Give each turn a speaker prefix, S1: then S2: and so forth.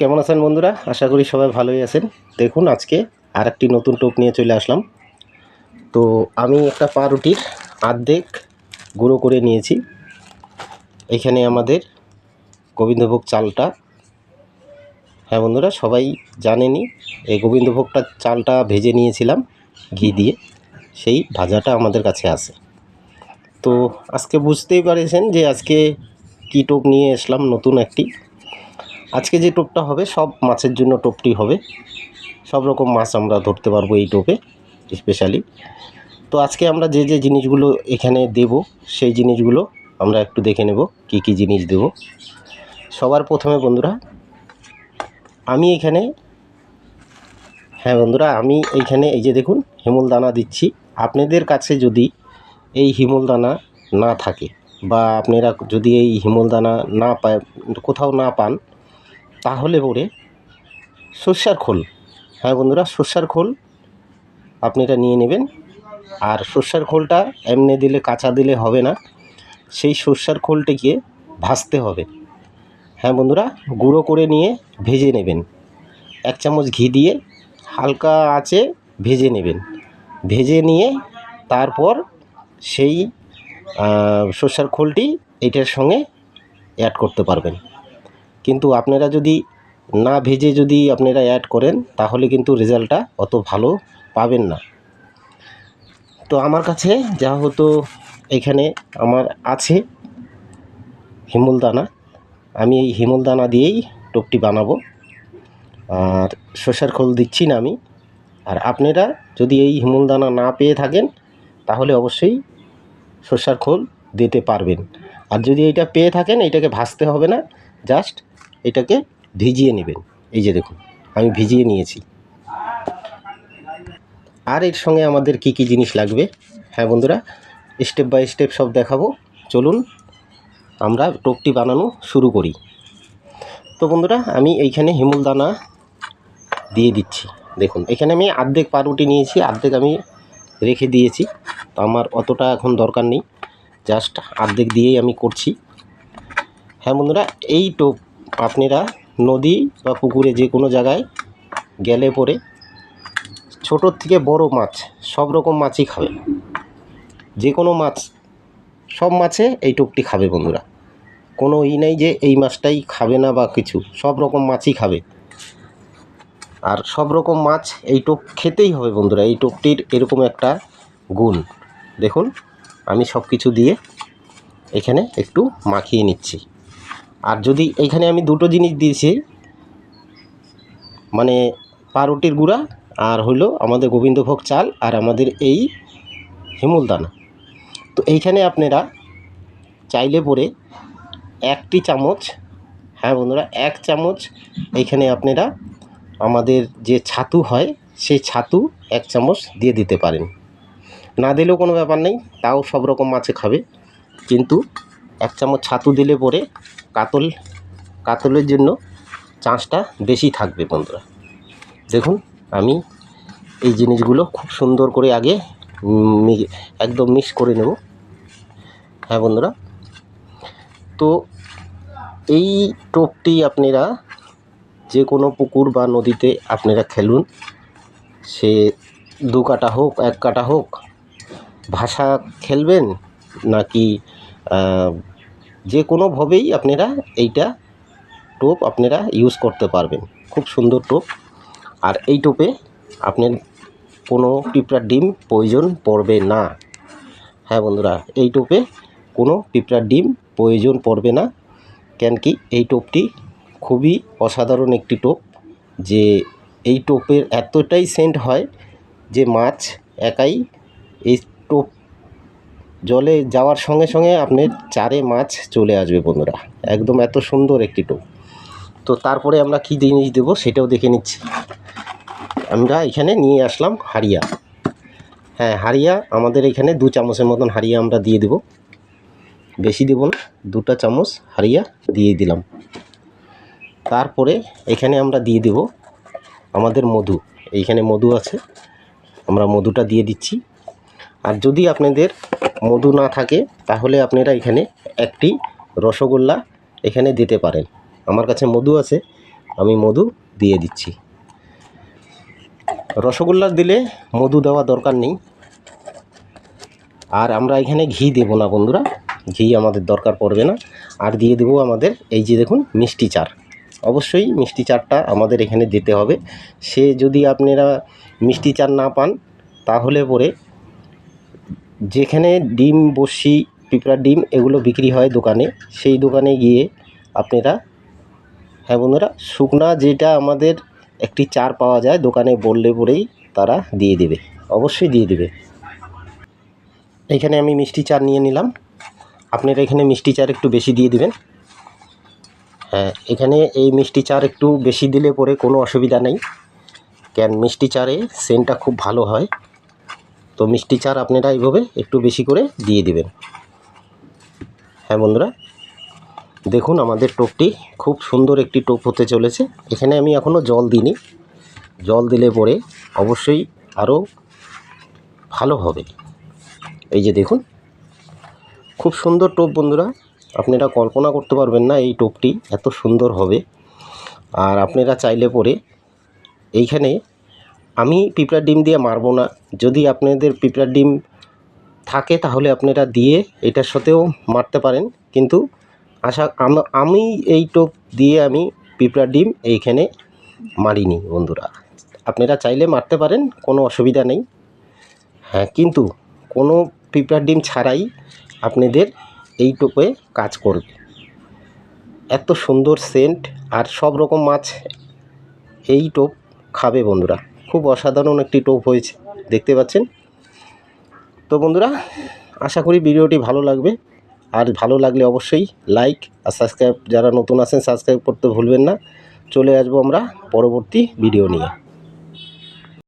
S1: কেমন আছেন বন্ধুরা? আশা করি সবাই ভালোই আছেন। দেখুন, আজকে আর একটি নতুন টোপ নিয়ে চলে আসলাম। তো আমি একটা পাউরুটির আর্ধেক গুঁড়ো করে নিয়েছি। এখানে আমাদের গোবিন্দভোগ চালটা। হ্যাঁ বন্ধুরা, সবাই জানেনি এই গোবিন্দভোগটা চালটা ভেজে নিয়েছিলাম ঘি দিয়ে। সেই ভাজাটা আমাদের কাছে আছে। তো আজকে বুঝতেই পারেছেন যে আজকে কী টোপ নিয়ে আসলাম নতুন একটি। আজকে যে টোপটা হবে, সব মাছের জন্য টোপটি হবে। সব রকম মাছ আমরা ধরতে পারব এই টোপে স্পেশালি তো আজকে আমরা যে যে জিনিসগুলো এখানে দেব, সেই জিনিসগুলো আমরা একটু দেখে নেব, কি কি জিনিস দেব। সবার প্রথমে বন্ধুরা, আমি এখানে হ্যাঁ বন্ধুরা, আমি এইখানে এই যে দেখুন হিমুল দানা দিচ্ছি। আপনাদের কাছে যদি এই হিমুল দানা না থাকে বা আপনারা যদি এই হিমুল দানা না পায়, কোথাও না পান তাহলে পরে সর্ষার খোল। হ্যাঁ বন্ধুরা, সর্ষার খোল আপনি এটা নিয়ে নেবেন। আর সর্ষার খোলটা এমনি দিলে কাঁচা দিলে হবে না। সেই সর্ষার খোলটিকে ভাজতে হবে। হ্যাঁ বন্ধুরা, গুঁড়ো করে নিয়ে ভেজে নেবেন। এক চামচ ঘি দিয়ে হালকা আঁচে ভেজে নেবেন। ভেজে নিয়ে তারপর সেই সর্ষার খোলটি এটার সঙ্গে অ্যাড করতে পারবেন। কিন্তু আপনারা যদি না ভেজে যদি আপনারা অ্যাড করেন, তাহলে কিন্তু রেজাল্টটা অত ভালো পাবেন না। তো আমার কাছে যা হতো এখানে আমার আছে হিমুল দানা আমি এই হিমুল দানা দিয়েই টোপটি বানাবো। আর শসার খোল দিচ্ছি না আমি। আর আপনারা যদি এই হিমুল দানা না পেয়ে থাকেন, তাহলে অবশ্যই শসার খোল দিতে পারবেন। আর যদি এটা পেয়ে থাকেন, এটাকে ভাজতে হবে না জাস্ট এটাকে ভিজিয়ে নেবেন। এই যে দেখুন, আমি ভিজিয়ে নিয়েছি। আর এর সঙ্গে আমাদের কি কি জিনিস লাগবে? হ্যাঁ বন্ধুরা স্টেপ বাই স্টেপ সব দেখাবো। চলুন, আমরা টোপটি বানানো শুরু করি। তো বন্ধুরা, আমি এইখানে হিমুল দানা দিয়ে দিচ্ছি। দেখুন, এখানে আমি আর্ধেক পাউরুটি নিয়েছি, আর্ধেক আমি রেখে দিয়েছি। তো আমার অতটা এখন দরকার নেই, জাস্ট আর্ধেক দিয়েই আমি করছি। হ্যাঁ বন্ধুরা, এই টোপ আপনারা নদী বা পুকুরে যে কোনো জায়গায় গেলে পরে ছোটোর থেকে বড় মাছ, সব রকম মাছই খাবে। যে কোনো মাছ, সব মাছে এই টোপটি খাবে বন্ধুরা। কোনো ই নেই যে এই মাছটাই খাবে না বা কিছু, সব রকম মাছই খাবে। আর সব রকম মাছ এই টোপ খেতেই হবে বন্ধুরা, এই টোপটির এরকম একটা গুণ। দেখুন, আমি সব কিছু দিয়ে এখানে একটু মাখিয়ে নিচ্ছি। আর যদি এইখানে আমি দুটো জিনিস দিয়েছি মানে পাউরুটির গুঁড়া আর হলো আমাদের গোবিন্দভোগ চাল আর আমাদের এই হিমুল দানা। তো এইখানে আপনারা চাইলে পরে একটি চামচ হ্যাঁ বন্ধুরা, এক চামচ এইখানে আপনারা আমাদের যে ছাতু হয়, সেই ছাতু এক চামচ দিয়ে দিতে পারেন। না দিলেও কোনো ব্যাপার নেই, তাও সব রকম মাছে খাবে। কিন্তু এক চামচ ছাতু দিলে পরে কাতল, কাতলের জন্য চান্সটা বেশি থাকবে বন্ধুরা। দেখুন, আমি এই জিনিসগুলো খুব সুন্দর করে আগে একদম মিক্স করে নেব। হ্যাঁ বন্ধুরা? তো এই টোপটি আপনারা যে কোনো পুকুর বা নদীতে আপনারা খেলুন। সে দু কাটা হোক, এক কাটা হোক, ভাষা খেলবেন নাকি যে কোনোভাবেই আপনারা এইটা টোপ আপনারা ইউজ করতে পারবেন। খুব সুন্দর টোপ। আর এই টোপে আপনার কোনো পিঁপড়ার ডিম প্রয়োজন পড়বে না। হ্যাঁ বন্ধুরা, এই টোপে কোনো পিঁপড়ার ডিম প্রয়োজন পড়বে না। কেন কি এই টোপটি খুবই অসাধারণ একটি টোপ, যে এই টোপের এতটাই সেন্ট হয় যে মাছ একাই এই টোপ জলে যাওয়ার সঙ্গে সঙ্গে আপনার চারে মাছ চলে আসবে বন্ধুরা। একদম এত সুন্দর একটি টোপ। তো তারপরে আমরা কী জিনিস দেবো সেটাও দেখে নিচ্ছি। আমরা এখানে নিয়ে আসলাম হারিয়া হ্যাঁ হারিয়া আমাদের এখানে দু চামচের মতন হারিয়া আমরা দিয়ে দেব। বেশি দেবো না, দুটা চামচ হারিয়া দিয়ে দিলাম। তারপরে এখানে আমরা দিয়ে দেব আমাদের মধু। এইখানে মধু আছে, আমরা মধুটা দিয়ে দিচ্ছি। আর যদি আপনাদের মধু না থাকে, তাহলে আপনারা এখানে একটি রসগোল্লা এখানে দিতে পারেন। আমার কাছে মধু আছে, আমি মধু দিয়ে দিচ্ছি। রসগোল্লা দিলে মধু দেওয়া দরকার নেই। আর আমরা এখানে ঘি দেবো না বন্ধুরা, ঘি আমাদের দরকার পড়বে না। আর দিয়ে দেবো আমাদের এই যে দেখুন মিষ্টি চার অবশ্যই মিষ্টি চারটা আমাদের এখানে দিতে হবে। সে যদি আপনারা মিষ্টি চার না পান, তাহলে পরে যেখানে ডিম বসি পিঁপড়ার ডিম এগুলো বিক্রি হয় দোকানে, সেই দোকানে গিয়ে আপনারা হ্যাঁ বন্ধুরা, শুকনা যেটা আমাদের একটি চার পাওয়া যায় দোকানে বললে পরেই তারা দিয়ে দেবে, অবশ্যই দিয়ে দেবে। এখানে আমি মিষ্টি চার নিয়ে নিলাম, আপনারা এখানে মিষ্টি চার একটু বেশি দিয়ে দিবেন। হ্যাঁ এখানে এই মিষ্টি চার একটু বেশি দিলে পরে কোনো অসুবিধা নেই, কেন মিষ্টি চারে সেন্টটা খুব ভালো হয়। তো মিষ্টি চার আপনারা এইভাবে একটু বেশি করে দিয়ে দিবেন। হ্যাঁ বন্ধুরা, দেখুন আমাদের টোপটি খুব সুন্দর একটি টোপ হতে চলেছে। এখানে আমি এখনও জল দিইনি। জল দিলে পরে অবশ্যই আরও ভালো হবে। এই যে দেখুন, খুব সুন্দর টোপ বন্ধুরা। আপনারা কল্পনা করতে পারবেন না এই টোপটি এত সুন্দর হবে। আর আপনারা চাইলে পরে এইখানে আমি পিঁপড়ার ডিম দিয়ে মারবো না। যদি আপনাদের পিঁপড়ার ডিম থাকে তাহলে আপনারা দিয়ে এটার সাথেও মারতে পারেন। কিন্তু আশা, আমি এই টোপ দিয়ে আমি পিঁপড়ার ডিম এইখানে মারিনি বন্ধুরা। আপনারা চাইলে মারতে পারেন, কোনো অসুবিধা নেই। হ্যাঁ কিন্তু কোনো পিঁপড়ার ডিম ছাড়াই আপনাদের এই টোপে কাজ করবে। এত সুন্দর সেন্ট আর সব রকম মাছ এই টোপ খাবে বন্ধুরা। খুব অসাধারণ একটি টোপ হয়েছে, দেখতে পাচ্ছেন? তো বন্ধুরা, আশা করি ভিডিওটি ভালো লাগবে। আর ভালো লাগলে অবশ্যই লাইক আর সাবস্ক্রাইব যারা নতুন আছেন সাবস্ক্রাইব করতে ভুলবেন না। চলে আসব আমরা পরবর্তী ভিডিও নিয়ে।